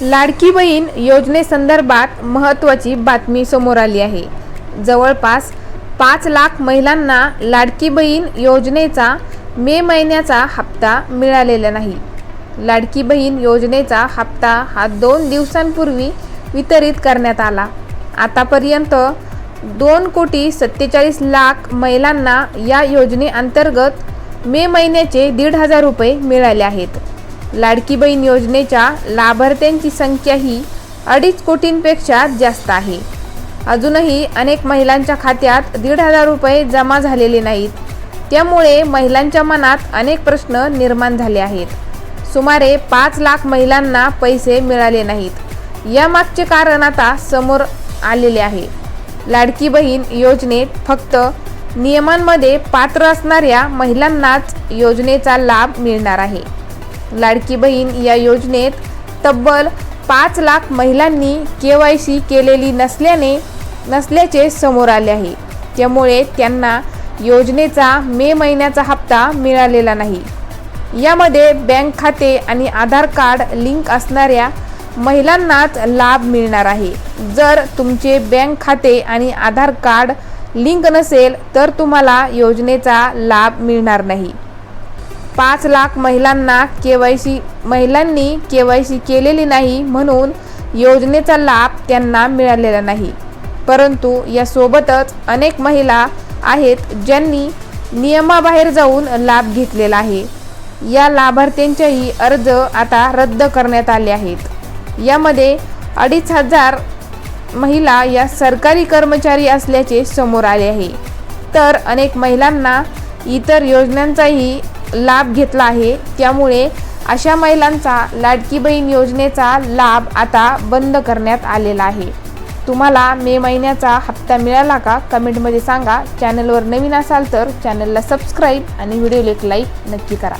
लाडकी बहीण योजनेसंदर्भात महत्त्वाची बातमी समोर आली आहे. जवळपास पाच लाख महिलांना लाडकी बहीण योजनेचा मे महिन्याचा हप्ता मिळालेला नाही. लाडकी बहीण योजनेचा हप्ता हा दोन दिवसांपूर्वी वितरित करण्यात आला. आतापर्यंत दोन कोटी सत्तेचाळीस लाख महिलांना या योजनेअंतर्गत मे महिन्याचे दीड हजार रुपये मिळाले आहेत. लाडकी बहीण योजनेच्या लाभार्थ्यांची संख्या ही अडीच कोटींपेक्षा जास्त आहे. अजूनही अनेक महिलांच्या खात्यात दीड हजार रुपये जमा झालेले नाहीत. त्यामुळे महिलांच्या मनात अनेक प्रश्न निर्माण झाले आहेत. सुमारे पाच लाख महिलांना पैसे मिळाले नाहीत. यामागचे कारण आता समोर आलेले आहे. लाडकी बहीण योजनेत फक्त नियमांमध्ये पात्र असणाऱ्या महिलांनाच योजनेचा लाभ मिळणार आहे. लाडकी बहीण या योजनेत तब्बल पाच लाख महिलांनी के वाय सी केलेली नसल्याने नसल्याचे समोर आले आहे. त्यामुळे त्यांना योजनेचा मे महिन्याचा हप्ता मिळालेला नाही. यामध्ये बँक खाते आणि आधार कार्ड लिंक असणाऱ्या महिलांनाच लाभ मिळणार आहे. जर तुमचे बँक खाते आणि आधार कार्ड लिंक नसेल तर तुम्हाला योजनेचा लाभ मिळणार नाही. पाच लाख महिलांना के वाय सी महिलांनी के वाय सी केलेली नाही म्हणून योजनेचा लाभ त्यांना मिळालेला नाही. परंतु यासोबतच अनेक महिला आहेत ज्यांनी नियमाबाहेर जाऊन लाभ घेतलेला आहे. या लाभार्थ्यांचेही अर्ज आता रद्द करण्यात आले आहेत. यामध्ये अडीच हजार महिला या सरकारी कर्मचारी असल्याचे समोर आले आहे. तर अनेक महिलांना इतर योजनांचाही लाभ घेतला आहे. त्यामुळे अशा महिलांचा लाडकी बहीण योजनेचा लाभ आता बंद करण्यात आलेला आहे. तुम्हाला मे महिन्याचा हप्ता मिळाला का? कमेंटमध्ये सांगा. चॅनलवर नवीन असाल तर चॅनलला सबस्क्राईब आणि व्हिडिओला एक लाईक नक्की करा.